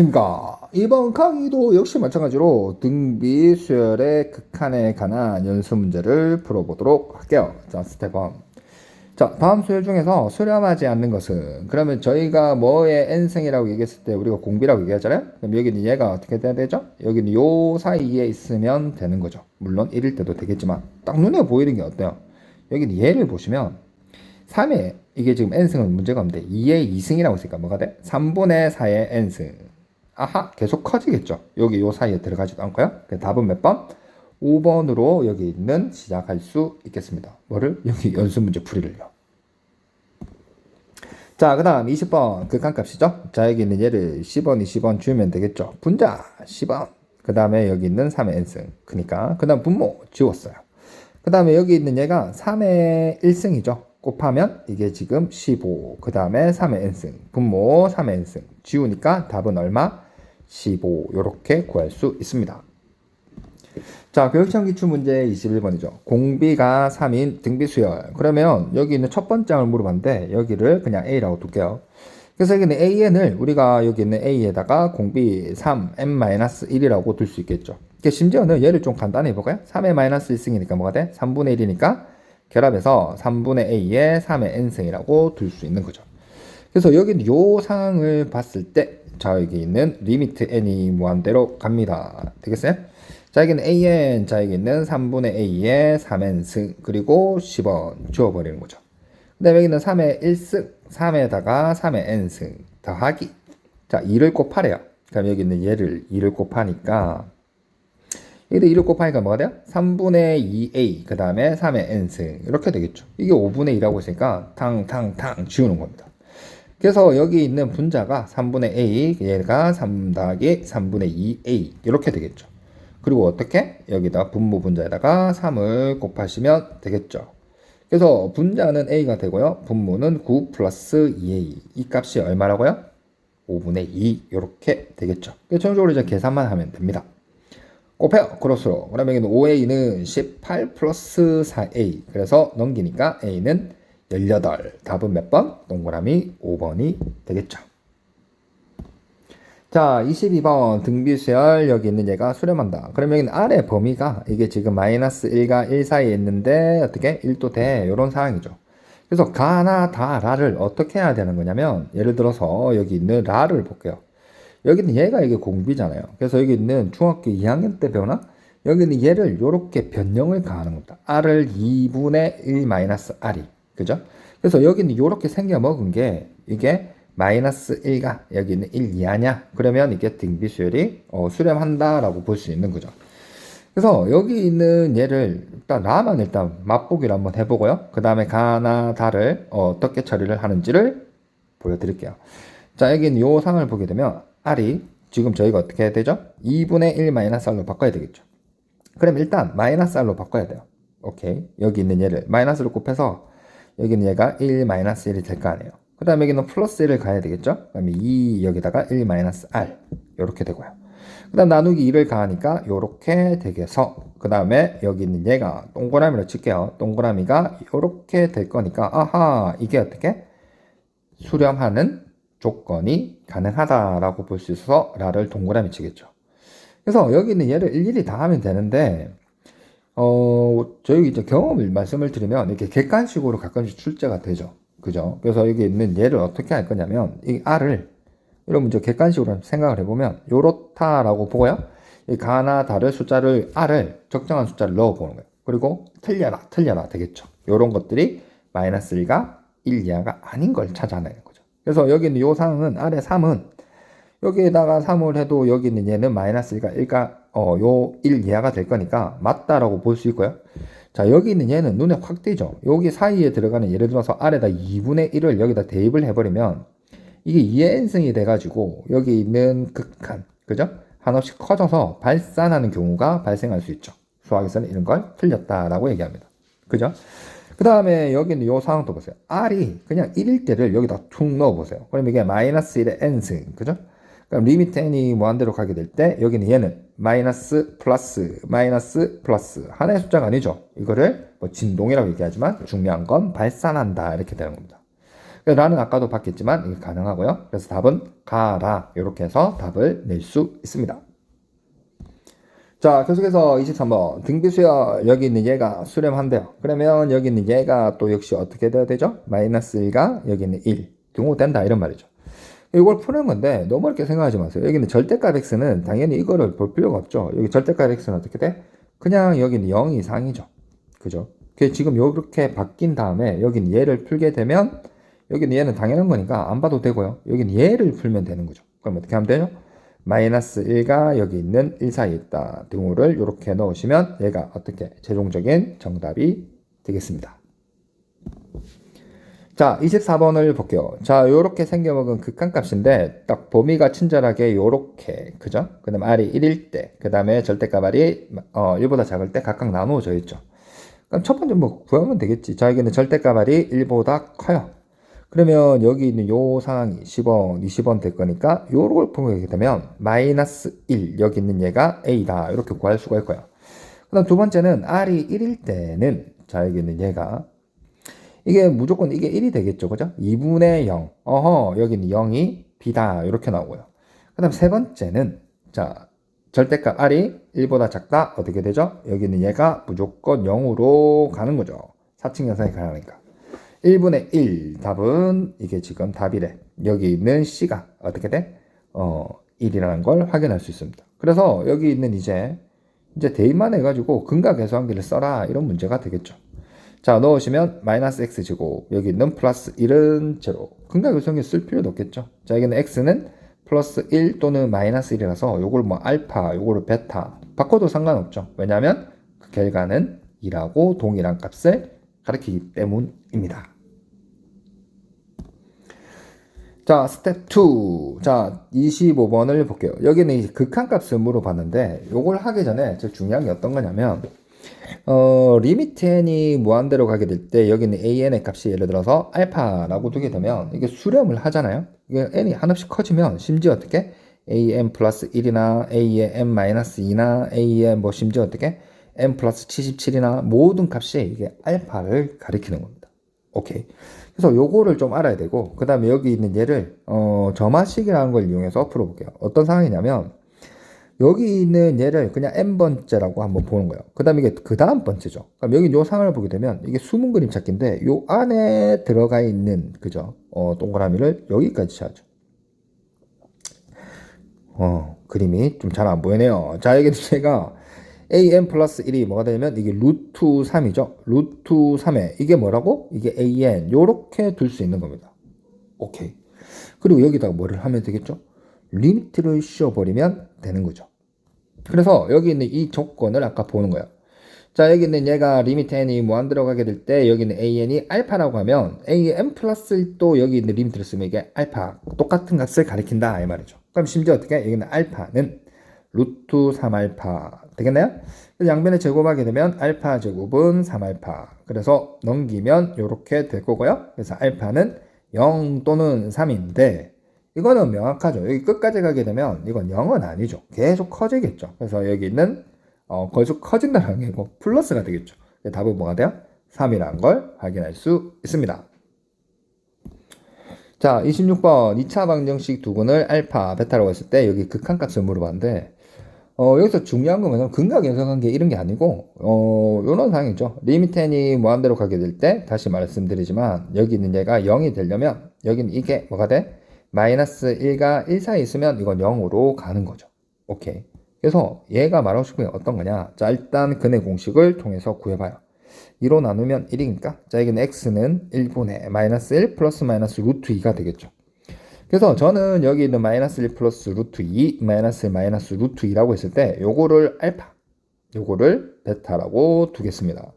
안녕하십니까. 이번 강의도 역시 마찬가지로 등비 수열의 극한에 관한 연습 문제를 풀어보도록 할게요. 자, 스텝 1. 자, 다음 수열 중에서 수렴하지 않는 것은 그러면 저희가 뭐의 n승이라고 얘기했을 때 우리가 공비라고 얘기하잖아요. 그럼 여기는 얘가 어떻게 돼야 되죠? 여기는 요 사이에 있으면 되는 거죠. 물론 1일 때도 되겠지만 딱 눈에 보이는 게 어때요? 여기는 얘를 보시면 3에 이게 지금 n승은 문제가 없는데 2에 2승이라고 했으니까 뭐가 돼? 3분의 4의 n승. 아하 계속 커지겠죠. 여기 요 사이에 들어가지도 않고요. 그 답은 몇 번? 5번으로 여기 있는 시작할 수 있겠습니다. 뭐를? 여기 연습 문제 풀이를요. 자, 그 다음 20번 극한값이죠. 자, 여기 있는 얘를 10원, 20원 주면 되겠죠. 분자 10원. 그 다음에 여기 있는 3의 n승. 그니까. 그 다음 분모 지웠어요. 그 다음에 여기 있는 얘가 3의 1승이죠. 곱하면 이게 지금 15. 그 다음에 3의 n승. 분모 3의 n승. 지우니까 답은 얼마? 15. 이렇게 구할 수 있습니다. 자, 교육청 기출 문제 21번이죠. 공비가 3인 등비 수열. 그러면 여기 있는 첫 번장을 물어봤는데 여기를 그냥 A라고 둘게요. 그래서 여기는 AN을 우리가 여기 있는 A에다가 공비 3, n-1이라고 둘 수 있겠죠. 심지어는 얘를 좀 간단히 해볼까요? 3의 마이너스 1승이니까 뭐가 돼? 3분의 1이니까 결합해서 3분의 A에 3의 N승이라고 둘 수 있는 거죠. 그래서 여기는 요 상황을 봤을 때, 자, 여기 있는 리미트 N이 무한대로 갑니다. 되겠어요? 자, 여기는 AN, 자, 여기 있는 3분의 A에 3N승, 그리고 10원 주어버리는 거죠. 그 다음에 여기는 3의 1승, 3에다가 3의 N승 더하기. 자, 2를 곱하래요. 그럼 여기 있는 얘를 2를 곱하니까, 여기다 2를 곱하니까 뭐가 돼요? 3분의 2a 그 다음에 3의 n승 이렇게 되겠죠. 이게 5분의 2라고 했으니까 탕 탕 탕 지우는 겁니다. 그래서 여기 있는 분자가 3분의 a 얘가 3 더하기 3분의 2a 이렇게 되겠죠. 그리고 어떻게? 여기다 분모 분자에다가 3을 곱하시면 되겠죠. 그래서 분자는 a가 되고요. 분모는 9 플러스 2a 이 값이 얼마라고요? 5분의 2 이렇게 되겠죠. 최종적으로 이제 계산만 하면 됩니다. 곱해요. 크로스로. 그러면 여기는 5a는 18 플러스 4a. 그래서 넘기니까 a는 18. 답은 몇 번? 동그라미 5번이 되겠죠. 자, 22번 등비수열 여기 있는 얘가 수렴한다. 그러면 여기는 아래 범위가 이게 지금 마이너스 1과 1 사이에 있는데 어떻게 1도 돼. 이런 상황이죠. 그래서 가나 다 라를 어떻게 해야 되는 거냐면 예를 들어서 여기 있는 라를 볼게요. 여기는 얘가 이게 공비잖아요. 그래서 여기 있는 중학교 2학년 때 배우나? 여기는 얘를 이렇게 변형을 가하는 겁니다. r을 2분의 1 마이너스 r이. 그죠? 그래서 여기는 이렇게 생겨 먹은 게 이게 마이너스 1가 여기 있는 1 이하냐? 그러면 이게 등비수열이 어, 수렴한다라고 볼 수 있는 거죠. 그래서 여기 있는 얘를 일단 라만 일단 맛보기를 한번 해보고요. 그 다음에 가나 다를 어, 떻게 처리를 하는지를 보여드릴게요. 자 여기는 요 상을 보게 되면 r이 지금 저희가 어떻게 해야 되죠? 2분의 1 마이너스 r로 바꿔야 되겠죠. 그럼 일단 마이너스 r로 바꿔야 돼요. 오케이. 여기 있는 얘를 마이너스로 곱해서 여기는 얘가 1 마이너스 1이 될 거 아니에요. 그 다음에 여기는 플러스 1을 가야 되겠죠? 그 다음에 2 여기다가 1 마이너스 r 이렇게 되고요. 그 다음 나누기 2를 가하니까 이렇게 되게서 그 다음에 여기 있는 얘가 동그라미로 칠게요. 동그라미가 이렇게 될 거니까 아하 이게 어떻게 수렴하는 조건이 가능하다라고 볼 수 있어서 라를 동그라미 치겠죠. 그래서 여기 있는 얘를 일일이 다 하면 되는데 어 저희 이제 경험을 말씀을 드리면 이렇게 객관식으로 가끔씩 출제가 되죠. 그죠? 그래서 여기 있는 얘를 어떻게 할 거냐면 이 r을 여러분 이제 객관식으로 생각을 해보면 요렇다라고 보고요. 이 가나 다를 숫자를 r을 적정한 숫자를 넣어보는 거예요. 그리고 틀려라 틀려라 되겠죠. 요런 것들이 마이너스 1과 1 이하가 아닌 걸 찾아내는 거죠. 그래서 여기 있는 요 상은 아래 3은 여기에다가 3을 해도 여기 있는 얘는 마이너스 1과 1과 어, 요 1 이하가 될 거니까 맞다라고 볼 수 있고요. 자, 여기 있는 얘는 눈에 확 띄죠. 여기 사이에 들어가는 예를 들어서 아래다 2분의 1을 여기다 대입을 해버리면 이게 2의 n승이 돼가지고 여기 있는 극한, 그죠? 한없이 커져서 발산하는 경우가 발생할 수 있죠. 수학에서는 이런 걸 틀렸다라고 얘기합니다. 그죠? 그 다음에 여기는 요 상황도 보세요. r이 그냥 1일 때를 여기다 툭 넣어보세요. 그럼 이게 마이너스 1의 n승, 그죠? 그럼 리미트 n이 무한대로 가게 될 때 여기는 얘는 마이너스 플러스 마이너스 플러스 하나의 숫자가 아니죠. 이거를 뭐 진동이라고 얘기하지만 중요한 건 발산한다 이렇게 되는 겁니다. 라는 아까도 봤겠지만 이게 가능하고요. 그래서 답은 가라 이렇게 해서 답을 낼 수 있습니다. 자, 계속해서 23번. 등비수열, 여기 있는 얘가 수렴한대요. 그러면 여기 있는 얘가 또 역시 어떻게 돼야 되죠? 마이너스 1과 여기 있는 1. 등호된다, 이런 말이죠. 이걸 푸는 건데, 너무 어렵게 생각하지 마세요. 여기는 절대값 x는 당연히 이거를 볼 필요가 없죠. 여기 절대값 x는 어떻게 돼? 그냥 여기는 0 이상이죠. 그죠? 지금 이렇게 바뀐 다음에 여기는 얘를 풀게 되면, 여기는 얘는 당연한 거니까 안 봐도 되고요. 여기는 얘를 풀면 되는 거죠. 그럼 어떻게 하면 되죠? 마이너스 1가 여기 있는 1 사이에 있다 등호를 이렇게 넣으시면 얘가 어떻게 최종적인 정답이 되겠습니다. 자, 24번을 볼게요. 자, 요렇게 생겨먹은 극한값인데 딱 범위가 친절하게 요렇게 그죠? 그 다음에 R이 1일 때, 그 다음에 절대값 R이 어, 1보다 작을 때 각각 나누어져 있죠. 그럼 첫 번째 뭐 구하면 되겠지. 자, 여기는 절대값 R이 1보다 커요. 그러면 여기 있는 요 상황이 10원, 20원 될 거니까 요걸 보게 되면 마이너스 1 여기 있는 얘가 A다 이렇게 구할 수가 있고요. 그 다음 두 번째는 R이 1일 때는 자 여기 있는 얘가 이게 무조건 이게 1이 되겠죠 그죠? 2분의 0 어허 여기는 0이 B다 이렇게 나오고요. 그 다음 세 번째는 자 절대값 R이 1보다 작다 어떻게 되죠? 여기 있는 얘가 무조건 0으로 가는 거죠. 사칙 연산이 가능하니까. 1분의 1 답은 이게 지금 답이래. 여기 있는 C가 어떻게 돼? 어, 1이라는 걸 확인할 수 있습니다. 그래서 여기 있는 이제 이제 대입만 해가지고 근각 계수한기를 써라 이런 문제가 되겠죠. 자 넣으시면 마이너스 x 제곱 여기 있는 플러스 1은 제로 근각 계수한기 쓸 필요도 없겠죠. 자 여기는 x는 플러스 1 또는 마이너스 1이라서 요걸 뭐 알파 요거를 베타 바꿔도 상관없죠. 왜냐하면 그 결과는 2라고 동일한 값을 가리키기 때문입니다. 자, 스텝 2. 자, 25번을 볼게요. 여기는 이제 극한값을 물어봤는데, 요걸 하기 전에 제일 중요한 게 어떤 거냐면, 어, 리미트 n이 무한대로 가게 될 때, 여기 는 an의 값이 예를 들어서 알파라고 두게 되면, 이게 수렴을 하잖아요. 이게 n이 한없이 커지면, 심지어 어떻게? an 플러스 1이나 a의 n 마이너스 2나 a의 뭐 심지어 어떻게? n 플러스 77이나 모든 값이 이게 알파를 가리키는 겁니다. 오케이. 그래서 요거를 좀 알아야 되고, 그 다음에 여기 있는 얘를, 어, 점화식이라는 걸 이용해서 풀어볼게요. 어떤 상황이냐면, 여기 있는 얘를 그냥 n번째라고 한번 보는 거예요. 그 다음에 이게 그 다음 번째죠. 그럼 여기 요 상황을 보게 되면, 이게 숨은 그림 찾기인데, 요 안에 들어가 있는, 그죠? 어, 동그라미를 여기까지 찾죠. 어, 그림이 좀 잘 안 보이네요. 자, 여기 제가 an 플러스 1이 뭐가 되냐면 이게 루트 3이죠. 루트 3에 이게 뭐라고? 이게 an 요렇게 둘 수 있는 겁니다. 오케이. 그리고 여기다가 뭐를 하면 되겠죠? 리미트를 씌워버리면 되는 거죠. 그래서 여기 있는 이 조건을 아까 보는 거예요. 자, 여기 있는 얘가 리미트 n이 무한대로 가게 될 때 여기 있는 an이 알파라고 하면 a n 플러스 또 여기 있는 리미트를 쓰면 이게 알파 똑같은 값을 가리킨다 이 말이죠. 그럼 심지어 어떻게 여기는 알파는 루트 3알파 되겠나요? 양변에 제곱하게 되면 알파 제곱은 3알파 그래서 넘기면 이렇게 될 거고요. 그래서 알파는 0 또는 3인데 이거는 명확하죠. 여기 끝까지 가게 되면 이건 0은 아니죠. 계속 커지겠죠. 그래서 여기 있는 어, 계속 커진다는 게 플러스가 되겠죠. 답은 뭐가 돼요? 3이라는 걸 확인할 수 있습니다. 자, 26번 2차 방정식 두근을 알파, 베타라고 했을 때 여기 극한값을 물어봤는데 어, 여기서 중요한 건 뭐냐면 근각 연속한 게 이런 게 아니고 어, 요런 상황이죠. 리미트 n이 무한대로 가게 될 때 다시 말씀드리지만 여기 있는 얘가 0이 되려면 여기는 이게 뭐가 돼? 마이너스 1과 1 사이에 있으면 이건 0으로 가는 거죠. 오케이. 그래서 얘가 말하고 싶은 게 어떤 거냐? 자, 일단 근의 공식을 통해서 구해봐요. 2로 나누면 1이니까 자, 여기는 x는 1분의 마이너스 1 플러스 마이너스 루트 2가 되겠죠. 그래서 저는 여기 있는 마이너스 1 플러스 루트 2 마이너스 1 마이너스 루트 2라고 했을 때 요거를 알파 요거를 베타라고 두겠습니다.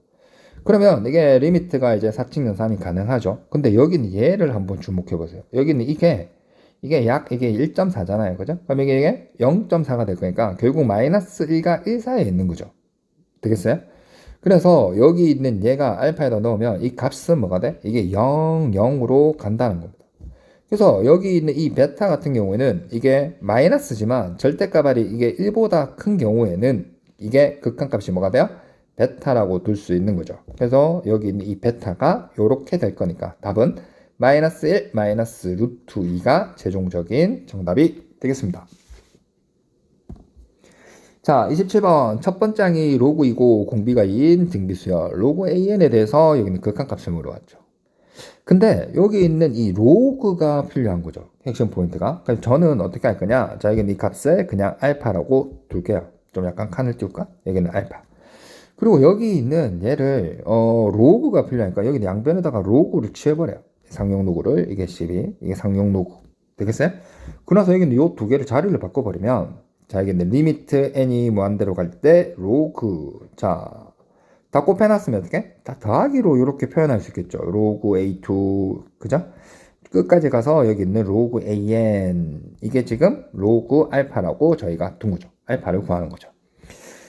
그러면 이게 리미트가 이제 사칙 연산이 가능하죠. 근데 여기는 얘를 한번 주목해 보세요. 여기는 이게 이게 약 이게 1.4잖아요. 그죠? 그럼 이게 0.4가 될 거니까 결국 마이너스 1과 1 사이에 있는 거죠. 되겠어요? 그래서 여기 있는 얘가 알파에다 넣으면 이 값은 뭐가 돼? 이게 0, 0으로 간다는 겁니다. 그래서 여기 있는 이 베타 같은 경우에는 이게 마이너스지만 절대값이 이게 1보다 큰 경우에는 이게 극한값이 뭐가 돼요? 베타라고 둘 수 있는 거죠. 그래서 여기 있는 이 베타가 이렇게 될 거니까 답은 마이너스 1, 마이너스 루트 2가 최종적인 정답이 되겠습니다. 자, 27번. 첫 번째 항이 로그이고 공비가 2인 등비수열. 로그 AN에 대해서 여기는 극한값을 물어봤죠. 근데 여기 있는 이 로그가 필요한 거죠. 핵심 포인트가. 그럼 저는 어떻게 할 거냐? 자, 여기는 이 값을 그냥 알파라고 둘게요. 좀 약간 칸을 띄울까? 여기는 알파. 그리고 여기 있는 얘를 어, 로그가 필요하니까 여기는 양변에다가 로그를 취해버려요. 상용 로그를 이게 12, 이게 상용 로그 되겠어요? 그러나서 여기는 이 두 개를 자리를 바꿔버리면 자 여기는 리미트 n이 무한대로 갈 때 로그 자 다 곱해놨으면 어떻게? 다 더하기로 이렇게 표현할 수 있겠죠. 로그 a2 그죠? 끝까지 가서 여기 있는 로그 an 이게 지금 로그 알파라고 저희가 둔 거죠. 알파를 구하는 거죠.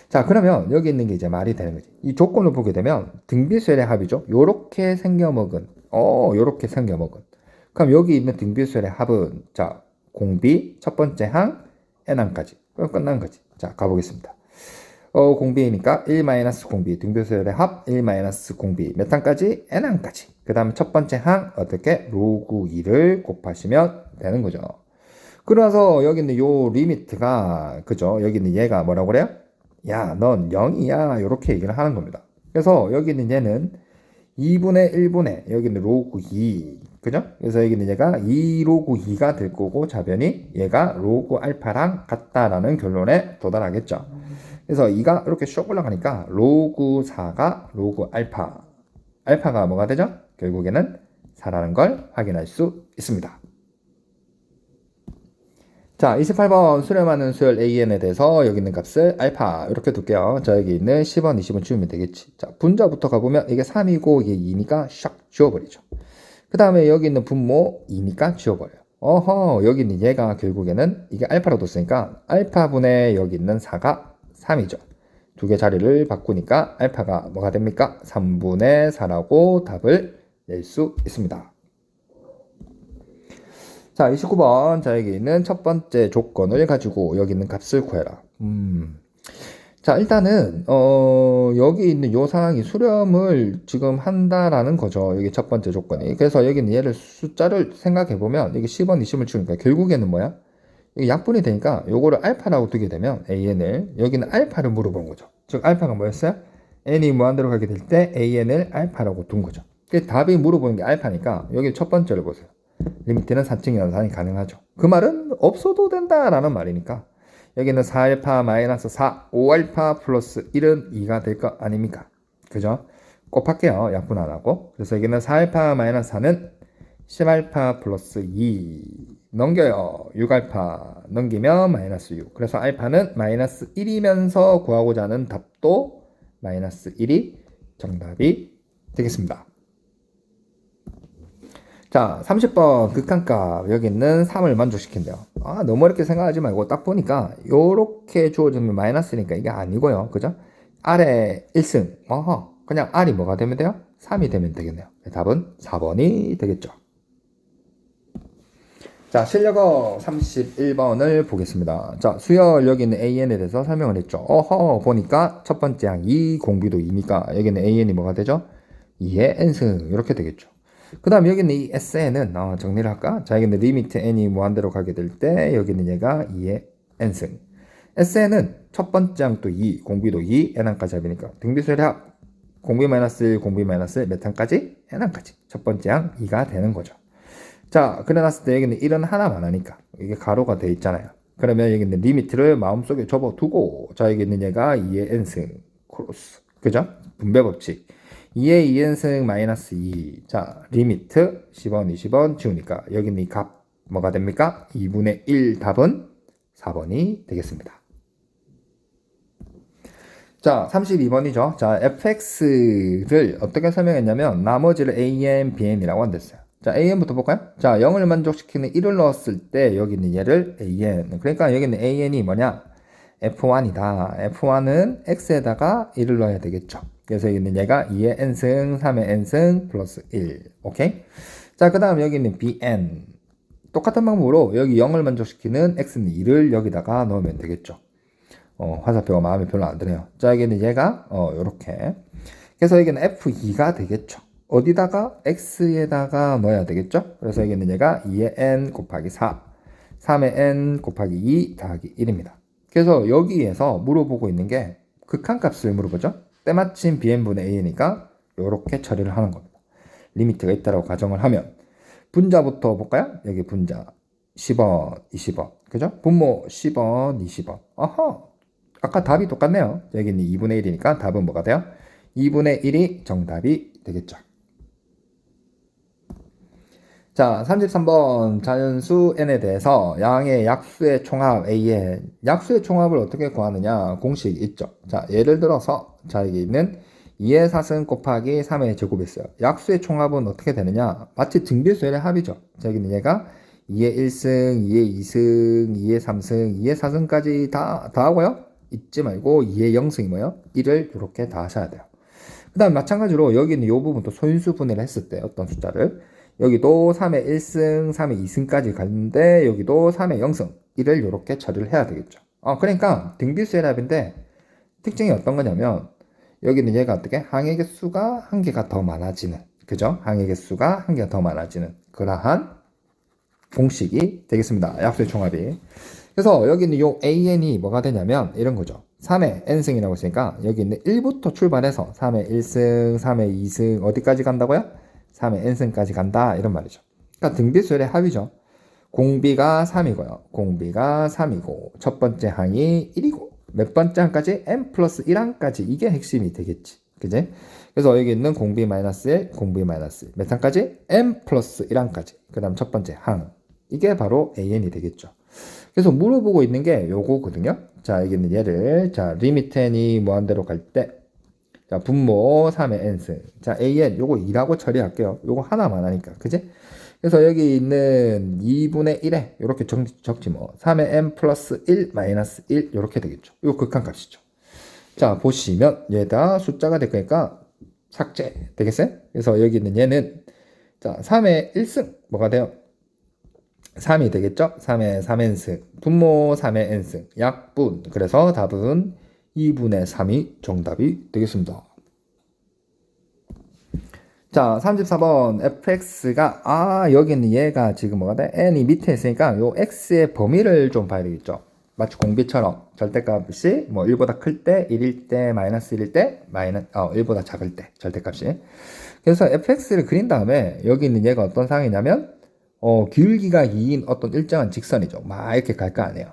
자, 그러면 여기 있는 게 이제 말이 되는 거지. 이 조건을 보게 되면 등비수열의 합이죠. 요렇게 생겨먹은, 어, 요렇게 생겨먹은. 그럼 여기 있는 등비수열의 합은, 자, 공비, 첫 번째 항, n항까지. 그럼 끝난 거지. 자, 가보겠습니다. 어, 공비니까 1 공비, 등비수열의 합, 1 공비, 몇 항까지? n항까지. 그 다음에 첫 번째 항, 어떻게? 로그 2를 곱하시면 되는 거죠. 그러나서 여기 있는 요 리미트가, 그죠? 여기 있는 얘가 뭐라고 그래요? 야, 넌 0이야. 이렇게 얘기를 하는 겁니다. 그래서 여기 있는 얘는 2분의 1분의 여기 있는 로그 2. 그죠? 그래서 여기 있는 얘가 2 로그 2가 될 거고 자변이 얘가 로그 알파랑 같다라는 결론에 도달하겠죠. 그래서 2가 이렇게 쭉 올라가니까 로그 4가 로그 알파. 알파가 뭐가 되죠? 결국에는 4라는 걸 확인할 수 있습니다. 자, 28번 수렴하는 수열 AN에 대해서 여기 있는 값을 알파 이렇게 둘게요. 자, 여기 있는 10원, 20원 지우면 되겠지. 자, 분자부터 가보면 이게 3이고 이게 2니까 샥 지워버리죠. 그 다음에 여기 있는 분모 2니까 지워버려요. 어허, 여기 있는 얘가 결국에는 이게 알파로 뒀으니까 알파분의 여기 있는 4가 3이죠. 두 개 자리를 바꾸니까 알파가 뭐가 됩니까? 3분의 4라고 답을 낼 수 있습니다. 자, 29번. 자, 여기 있는 첫 번째 조건을 가지고 여기 있는 값을 구해라. 음. 자, 일단은, 어, 여기 있는 요 상황이 수렴을 지금 한다라는 거죠. 여기 첫 번째 조건이. 그래서 여기는 얘를 숫자를 생각해보면, 이게 10원, 20을 주니까 결국에는 뭐야? 이게 약분이 되니까 요거를 알파라고 두게 되면, an을, 여기는 알파를 물어본 거죠. 즉, 알파가 뭐였어요? n이 무한대로 가게 될 때 an을 알파라고 둔 거죠. 그 답이 물어보는 게 알파니까, 여기 첫 번째를 보세요. 리미트는 4층 연산이 가능하죠. 그 말은 없어도 된다라는 말이니까 여기는 4알파 마이너스 4, 5알파 플러스 1은 2가 될 거 아닙니까? 그죠? 곱할게요. 약분 안 하고. 그래서 여기는 4알파 마이너스 4는 10알파 플러스 2 넘겨요. 6알파 넘기면 마이너스 6. 그래서 알파는 마이너스 1이면서 구하고자 하는 답도 마이너스 1이 정답이 되겠습니다. 자, 30번 극한값 여기 있는 3을 만족시킨대요. 아, 너무 어렵게 생각하지 말고 딱 보니까 요렇게 주어지면 마이너스니까 이게 아니고요. 그죠? 아래 1승. 어허. 그냥 R이 뭐가 되면 돼요? 3이 되면 되겠네요. 답은 4번이 되겠죠. 자, 실력어 31번을 보겠습니다. 자, 수열 여기 있는 AN에 대해서 설명을 했죠. 어허, 보니까 첫 번째 항 2, 공비도 2니까 여기는 AN이 뭐가 되죠? 2의 N승. 이렇게 되겠죠. 그 다음 여기 있는 이 SN은 어, 정리를 할까? 자, 여기 있는 리미트 n이 무한대로 가게 될 때 여기 있는 얘가 2의 n승. SN은 첫 번째 항도 2, 공비도 2, n항까지 합이니까 등비수열의 합 공비 마이너스 1, 공비 마이너스 1, 몇 항까지? n항까지. 첫 번째 항 2가 되는 거죠. 자, 그래놨을 때 여기는 1은 하나만 하니까 이게 가로가 돼 있잖아요. 그러면 여기 있는 리미트를 마음속에 접어두고 자, 여기 있는 얘가 2의 n승 크로스. 그죠? 분배 법칙. 2의 2연승 마이너스 2. 자, 리미트 10원, 20원 지우니까 여기는 이 값 뭐가 됩니까? 2분의 1 답은 4번이 되겠습니다. 자, 32번이죠. 자, fx를 어떻게 설명했냐면 나머지를 an, bn이라고 한댔어요. 자, an부터 볼까요? 자, 0을 만족시키는 1을 넣었을 때 여기 있는 얘를 an. 그러니까 여기 있는 an이 뭐냐? f1이다. f1은 x에다가 1을 넣어야 되겠죠. 그래서 여기 있는 얘가 2의 n승, 3의 n승, 플러스 1. 오케이? 자, 그 다음 여기 있는 bn. 똑같은 방법으로 여기 0을 만족시키는 x는 2를 여기다가 넣으면 되겠죠. 어, 화살표가 마음에 별로 안 드네요. 자, 여기는 얘가, 어, 요렇게. 그래서 여기는 f2가 되겠죠. 어디다가 x에다가 넣어야 되겠죠? 그래서 여기는 얘가 2의 n 곱하기 4, 3의 n 곱하기 2 더하기 1입니다. 그래서 여기에서 물어보고 있는 게 극한값을 물어보죠. 때마침 bn분의 a니까 이렇게 처리를 하는 겁니다. 리미트가 있다라고 가정을 하면 분자부터 볼까요? 여기 분자 10원, 20원. 그죠? 분모 10원, 20원. 아하. 아까 답이 똑같네요. 여기는 2분의 1이니까 답은 뭐가 돼요? 2분의 1이 정답이 되겠죠. 자, 33번 자연수 n에 대해서 양의 약수의 총합 a의 약수의 총합을 어떻게 구하느냐 공식 있죠. 자, 예를 들어서 자 여기 있는 2의 4승 곱하기 3의 제곱이 있어요. 약수의 총합은 어떻게 되느냐? 마치 등비수열의 합이죠. 자, 여기는 얘가 2의 1승, 2의 2승, 2의 3승, 2의 4승까지 다, 다 하고요. 잊지 말고 2의 0승이 뭐예요? 1을 이렇게 다 하셔야 돼요. 그 다음 마찬가지로 여기는 이 부분도 소인수 분해를 했을 때 어떤 숫자를 여기도 3의 1승, 3의 2승까지 갔는데 여기도 3의 0승 1을 이렇게 처리를 해야 되겠죠. 어, 그러니까 등비수의 합인데 특징이 어떤 거냐면 여기는 얘가 어떻게 항의 개수가 한 개가 더 많아지는 그죠? 항의 개수가 한 개가 더 많아지는 그러한 공식이 되겠습니다. 약수의 총합이. 그래서 여기 있는 요 AN이 뭐가 되냐면 이런 거죠. 3의 N승이라고 했으니까 여기 있는 1부터 출발해서 3의 1승, 3의 2승 어디까지 간다고요? 3의 N승까지 간다 이런 말이죠. 그러니까 등비수열의 합이죠. 공비가 3이고요. 공비가 3이고 첫 번째 항이 1이고 몇 번째 항까지 n 플러스 1항까지 이게 핵심이 되겠지. 그지? 그래서 여기 있는 공비 마이너스 1, 공비 마이너스 1. 몇 항까지? n 플러스 1항까지. 그 다음 첫 번째 항. 이게 바로 an이 되겠죠. 그래서 물어보고 있는 게 요거거든요. 자, 여기 있는 얘를, 자, 리미트 n이 무한대로 갈 때, 자, 분모 3의 n승. 자, an, 요거 2라고 처리할게요. 요거 하나만 하니까. 그지? 그래서 여기 있는 2분의 1에 이렇게 적, 적지 뭐 3의 n 플러스 1 마이너스 1 이렇게 되겠죠. 이 극한값이죠. 자 보시면 얘다 숫자가 될 거니까 삭제 되겠어요? 그래서 여기 있는 얘는 자 3의 1승 뭐가 돼요? 3이 되겠죠? 3의 3n승 분모 3의 n승 약분 그래서 답은 2분의 3이 정답이 되겠습니다. 자, 34번 fx가 아, 여기는 얘가 지금 뭐가 돼? n이 밑에 있으니까 요 x의 범위를 좀 봐야 되겠죠. 마치 공비처럼 절대값이 뭐 1보다 클 때, 1일 때, 마이너스 1일 때, 마이너스 어, 1보다 작을 때 절대값이. 그래서 fx를 그린 다음에 여기 있는 얘가 어떤 상황이냐면 어, 길기가 2인 어떤 일정한 직선이죠. 막 이렇게 갈 거 아니에요.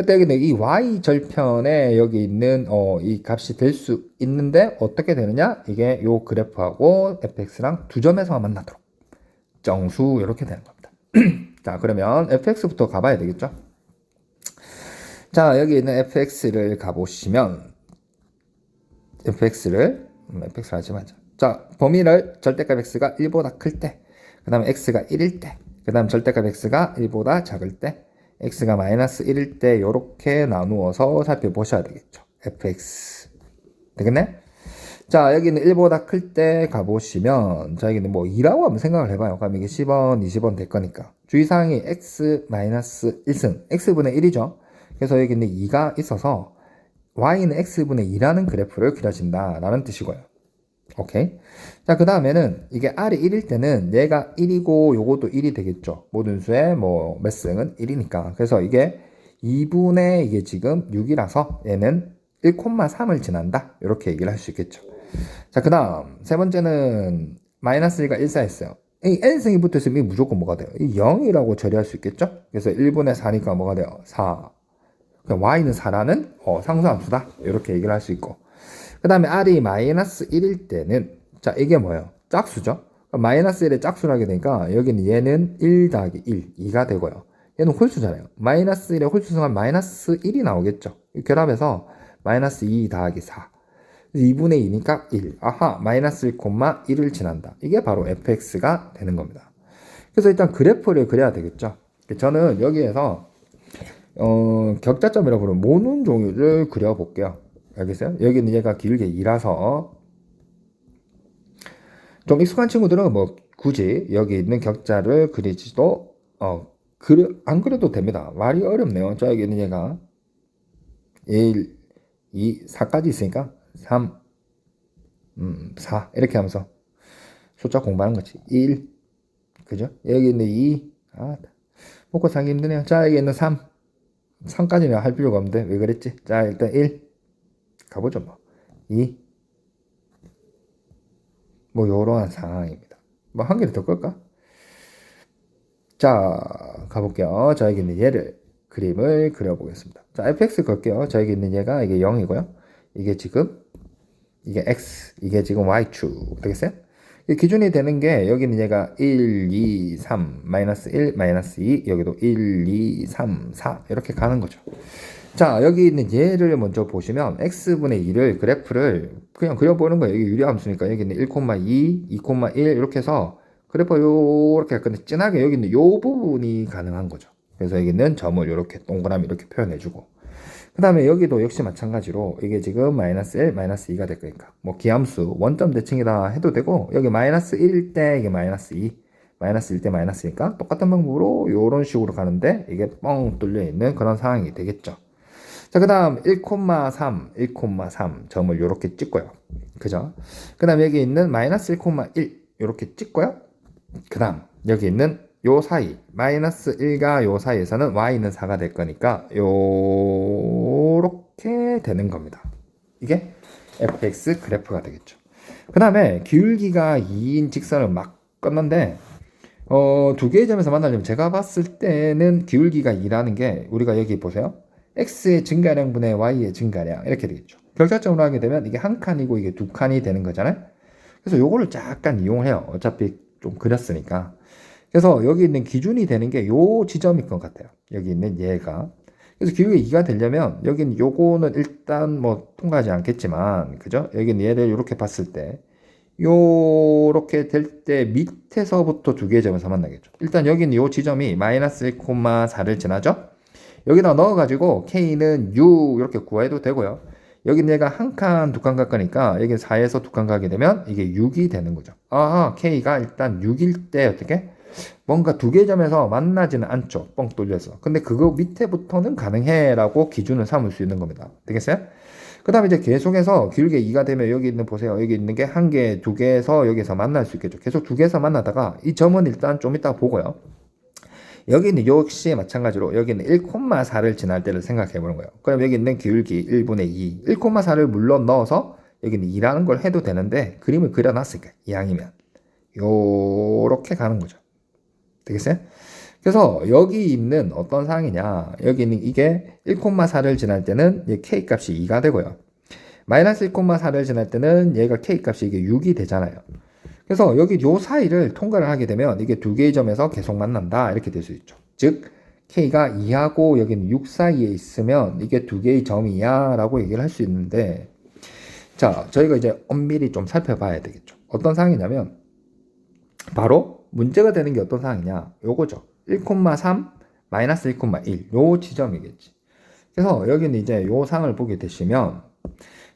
그때 여기 는 이 y 절편에 여기 있는 어, 이 값이 될 수 있는데 어떻게 되느냐? 이게 요 그래프하고 fx랑 두 점에서만 만나도록 정수 이렇게 되는 겁니다. 자 그러면 fx부터 가봐야 되겠죠? 자 여기 있는 fx를 가보시면 fx를 음, fx를 하지 말자. 자 범위를 절대값 x가 1보다 클 때, 그 다음에 x가 1일 때, 그 다음 절대값 x가 1보다 작을 때, x가 마이너스 1일 때 이렇게 나누어서 살펴보셔야 되겠죠. fx 되겠네? 자 여기는 1보다 클 때 가보시면 자 여기는 뭐 2라고 한번 생각을 해봐요. 그럼 이게 10원, 20원 될 거니까 주의사항이 x 마이너스 1승 x분의 1이죠. 그래서 여기는 2가 있어서 y는 x분의 2라는 그래프를 그려진다 라는 뜻이고요. 오케이. 자, 그 다음에는 이게 R이 1일 때는 얘가 1이고 요것도 1이 되겠죠. 모든 수의 뭐 몇 승은 1이니까. 그래서 이게 2분의 이게 지금 6이라서 얘는 1,3을 지난다. 이렇게 얘기를 할 수 있겠죠. 자, 그 다음 세 번째는 마이너스 1가 1 사였어요. 이 n승이 붙어 있으면 무조건 뭐가 돼요? 이 0이라고 처리할 수 있겠죠? 그래서 1분의 4니까 뭐가 돼요? 4. y는 4라는 어, 상수함수다. 이렇게 얘기를 할 수 있고. 그 다음에 r이 마이너스 1일 때는 자 이게 뭐예요? 짝수죠. 마이너스 1의 짝수라게 되니까 여기는 얘는 1 더하기 1, 2가 되고요. 얘는 홀수잖아요. 마이너스 1의 홀수성은 마이너스 1이 나오겠죠. 결합해서 마이너스 2 더하기 4. 2분의 2니까 1. 아하, 마이너스 1, 1을 지난다. 이게 바로 fx가 되는 겁니다. 그래서 일단 그래프를 그려야 되겠죠. 저는 여기에서 어, 격자점이라고 부르는 모눈 종류를 그려볼게요. 알겠어요? 여기는 얘가 길게 2라서 좀 익숙한 친구들은 뭐 굳이 여기 있는 격자를 그리지도 어, 그려, 안 그려도 됩니다. 말이 어렵네요. 저 여기 있는 얘가 1, 2, 4까지 있으니까 3, 음, 4 이렇게 하면서 숫자 공부하는 거지. 1. 그죠? 여기 있는 2. 아, 먹고 살기 힘드네요. 자, 여기 있는 3. 3까지는 할 필요가 없는데, 왜 그랬지? 자, 일단 1. 가보죠, 뭐. 2. 뭐, 요러한 상황입니다. 뭐, 한 개를 더 끌까? 자, 가볼게요. 자, 여기 있는 얘를, 그림을 그려보겠습니다. 자, fx 걸게요. 자, 여기 있는 얘가 이게 0이고요. 이게 지금, 이게 x, 이게 지금 y축. 되겠어요? 이 기준이 되는 게 여기는 얘가 1, 2, 3, 마이너스 1, 마이너스 2, 여기도 1, 2, 3, 4 이렇게 가는 거죠. 자, 여기 있는 얘를 먼저 보시면 x분의 2를 그래프를 그냥 그려보는 거예요. 여기 유리함수니까 여기 있는 1,2, 2,1 이렇게 해서 그래프 요렇게 할 건데 진하게 여기 있는 요 부분이 가능한 거죠. 그래서 여기 있는 점을 이렇게 동그라미 이렇게 표현해주고 그 다음에 여기도 역시 마찬가지로 이게 지금 마이너스 1, 마이너스 2가 될 거니까 뭐 기함수 원점 대칭이다 해도 되고 여기 마이너스 1일 때 이게 마이너스 2 마이너스 1때 마이너스니까 똑같은 방법으로 이런 식으로 가는데 이게 뻥 뚫려 있는 그런 상황이 되겠죠. 자, 그 다음 1,3, 1,3 점을 이렇게 찍고요. 그죠? 그 다음 여기 있는 마이너스 1,1 이렇게 찍고요. 그 다음 여기 있는 요 사이 마이너스 1과 요 사이에서는 y는 4가 될 거니까 요렇게 되는 겁니다. 이게 fx 그래프가 되겠죠. 그 다음에 기울기가 2인 직선을 막 껐는데 어, 두 개의 점에서 만나려면 제가 봤을 때는 기울기가 2라는 게 우리가 여기 보세요. X의 증가량 분의 y의 증가량 이렇게 되겠죠. 결자점으로 하게 되면 이게 한 칸이고 이게 두 칸이 되는 거잖아요. 그래서 요거를 약간 이용을 해요. 어차피 좀 그렸으니까. 그래서 여기 있는 기준이 되는 게 요 지점일 것 같아요. 여기 있는 얘가. 그래서 기울기 2가 되려면 여기는 요거는 일단 뭐 통과하지 않겠지만 그죠? 여기는 얘를 이렇게 봤을 때 요렇게 될 때 밑에서부터 두 개의 점에서 만나겠죠. 일단 여기는 요 지점이 마이너스 1,4를 지나죠? 여기다 넣어가지고 K는 U 이렇게 구해도 되고요. 여기는 얘가 한 칸, 두칸 가까니까 여기 4에서 두 칸 가게 되면 이게 6이 되는 거죠. 아, K가 일단 6일 때 어떻게? 뭔가 두 개 점에서 만나지는 않죠. 뻥 뚫려서. 근데 그거 밑에부터는 가능해라고 기준을 삼을 수 있는 겁니다. 되겠어요? 그 다음에 이제 계속해서 길게 2가 되면 여기 있는 보세요. 여기 있는 게 한 개, 두 개에서 여기서 만날 수 있겠죠. 계속 두 개에서 만나다가 이 점은 일단 좀 이따 보고요. 여기는 역시 마찬가지로 여기는 1,4를 지날 때를 생각해 보는 거예요. 그럼 여기 있는 기울기 1분의 2, 1,4를 물론 넣어서 여기는 2라는 걸 해도 되는데 그림을 그려놨으니까 이왕이면 요렇게 가는 거죠. 되겠어요? 그래서 여기 있는 어떤 상황이냐 여기 있는 이게 1,4를 지날 때는 k 값이 2가 되고요. 마이너스 1,4를 지날 때는 얘가 k 값이 이게 6이 되잖아요. 그래서 여기 요 사이를 통과를 하게 되면 이게 두 개의 점에서 계속 만난다 이렇게 될 수 있죠. 즉 k가 2하고 여기는 6 사이에 있으면 이게 두 개의 점이야 라고 얘기를 할 수 있는데 자 저희가 이제 엄밀히 좀 살펴봐야 되겠죠. 어떤 상황이냐면 바로 문제가 되는 게 어떤 상황이냐 요거죠. 1,3 마이너스 1,1 요 지점이겠지. 그래서 여기는 이제 요 상을 보게 되시면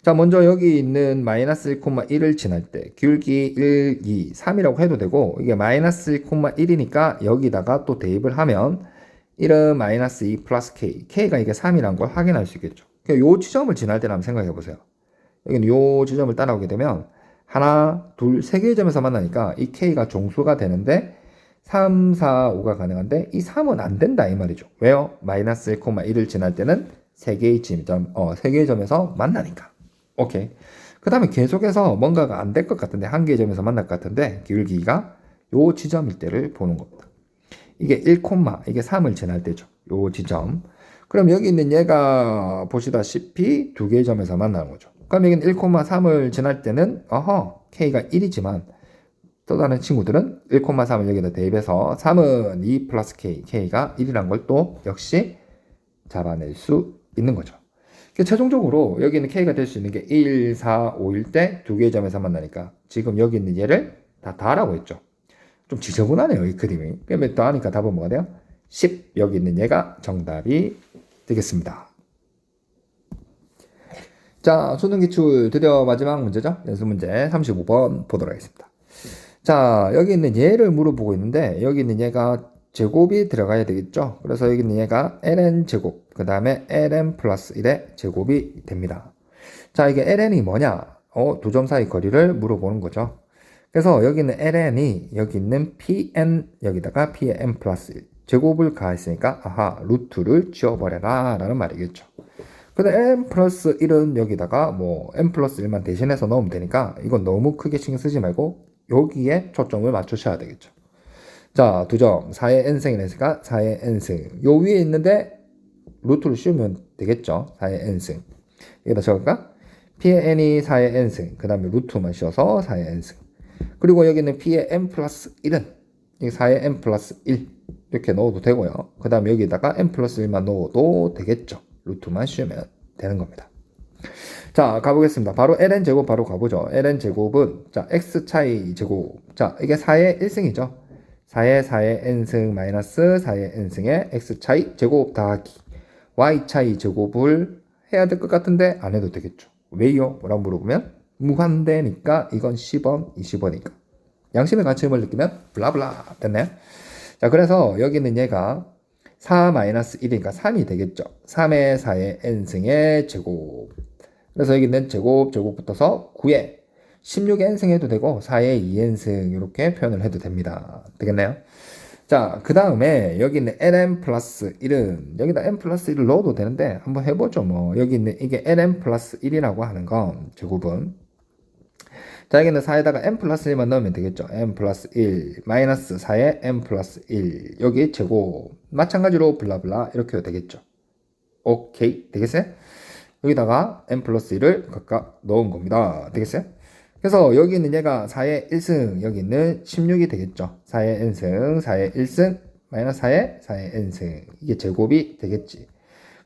자 먼저 여기 있는 마이너스 1,1을 지날 때 기울기 1, 2, 3이라고 해도 되고 이게 마이너스 1,1이니까 여기다가 또 대입을 하면 1은 마이너스 2 플러스 k k가 이게 3이란 걸 확인할 수 있겠죠. 그러니까 요 지점을 지날 때를 한번 생각해 보세요. 여기는 요 지점을 따라오게 되면 하나, 둘, 세 개의 점에서 만나니까 이 k가 종수가 되는데 3, 4, 5가 가능한데 이 3은 안 된다 이 말이죠. 왜요? 마이너스 1,1을 지날 때는 세 개의 지점, 어, 세 개의 점에서 만나니까. 오케이. 그 다음에 계속해서 뭔가가 안 될 것 같은데 한 개의 점에서 만날 것 같은데 기울기가 요 지점일 때를 보는 겁니다. 이게 1, 이게 3을 지날 때죠. 요 지점. 그럼 여기 있는 얘가 보시다시피 두 개의 점에서 만나는 거죠. 그럼 여기는 1,3을 지날 때는 어허 k가 1이지만 또 다른 친구들은 1,3을 여기다 대입해서 3은 2 플러스 k, k가 1이란 걸 또 역시 잡아낼 수 있는 거죠. 최종적으로 여기 있는 k가 될 수 있는 게 1, 4, 5일 때 두 개의 점에서 만나니까 지금 여기 있는 얘를 다 다라고 했죠. 좀 지저분하네요, 이 그림이. 그러면 더하니까 답은 뭐가 돼요? 10. 여기 있는 얘가 정답이 되겠습니다. 자, 수능 기출 드디어 마지막 문제죠. 연습 문제 35번 보도록 하겠습니다. 자, 여기 있는 얘를 물어보고 있는데 여기 있는 얘가 제곱이 들어가야 되겠죠. 그래서 여기 있는 얘가 ln 제곱, 그 다음에 ln 플러스 1의 제곱이 됩니다. 자, 이게 ln이 뭐냐? 어, 두 점 사이 거리를 물어보는 거죠. 그래서 여기 있는 ln이 여기 있는 pn 여기다가 pn 플러스 1 제곱을 가했으니까 아하 루트를 지워버려라 라는 말이겠죠. 근데 n 플러스 1은 여기다가 뭐 n 플러스 1만 대신해서 넣으면 되니까 이건 너무 크게 신경 쓰지 말고 여기에 초점을 맞추셔야 되겠죠. 자, 두 점. 4의 n승이니까 4의 n승. 요 위에 있는데 루트를 씌우면 되겠죠. 4의 n승. 여기다 적을까? p의 n이 4의 n승. 그 다음에 루트만 씌워서 4의 n승. 그리고 여기는 p의 n 플러스 1은 이 4의 n 플러스 1 이렇게 넣어도 되고요. 그 다음에 여기다가 n 플러스 1만 넣어도 되겠죠. 루트만 씌우면 되는 겁니다. 자, 가보겠습니다. 바로 ln 제곱 바로 가보죠. ln 제곱은 자 x 차이 제곱. 자, 이게 4의 1승이죠. 4의 4의 n승 마이너스 4의 n승의 x 차이 제곱 더하기 y 차이 제곱을 해야 될 것 같은데 안 해도 되겠죠. 왜요? 뭐라고 물어보면 무한대니까 이건 10원, 20원이니까. 양심의 가치음을 느끼면 블라블라 됐나요? 자, 그래서 여기는 얘가 4 마이너스 1이니까 3이 되겠죠. 3의 4의 n승의 제곱. 그래서 여기는 제곱, 제곱 붙어서 9에 16의 n승 해도 되고 4의 2n승 이렇게 표현을 해도 됩니다. 되겠나요? 자, 그 다음에 여기 있는 ln 플러스 1은 여기다 n 플러스 1을 넣어도 되는데 한번 해보죠. 뭐 여기 있는 이게 ln 플러스 1이라고 하는 건 제곱은 자, 여기는 4에다가 n 플러스 1만 넣으면 되겠죠. n 플러스 1 마이너스 4에 n 플러스 1 여기 제곱 마찬가지로 블라블라 이렇게 해도 되겠죠. 오케이 되겠어요? 여기다가 n 플러스 1을 각각 넣은 겁니다. 되겠어요? 그래서 여기 있는 얘가 4의 1승, 여기 있는 16이 되겠죠. 4의 n승, 4의 1승, 마이너스 4의 4의 n승. 이게 제곱이 되겠지.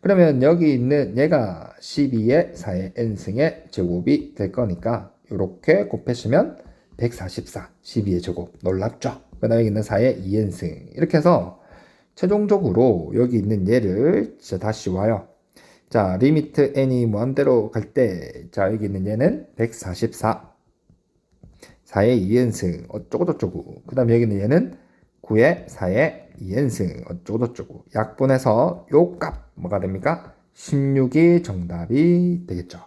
그러면 여기 있는 얘가 12의 4의 n승의 제곱이 될 거니까 이렇게 곱해주면 144, 12의 제곱. 놀랍죠? 그 다음에 있는 4의 2n승. 이렇게 해서 최종적으로 여기 있는 얘를 진짜 다시 와요. 자, 리미트 n이 무한대로 갈 때, 자, 여기 있는 얘는 144. 4의 2연승 어쩌고저쩌고 그 다음에 여기는 얘는 9의 4의 2연승 어쩌고저쩌고 약분해서 요값 뭐가 됩니까? 16이 정답이 되겠죠.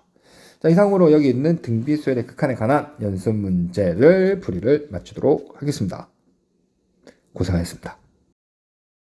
자 이상으로 여기 있는 등비수열의 극한에 관한 연습 문제를 풀이를 마치도록 하겠습니다. 고생하셨습니다.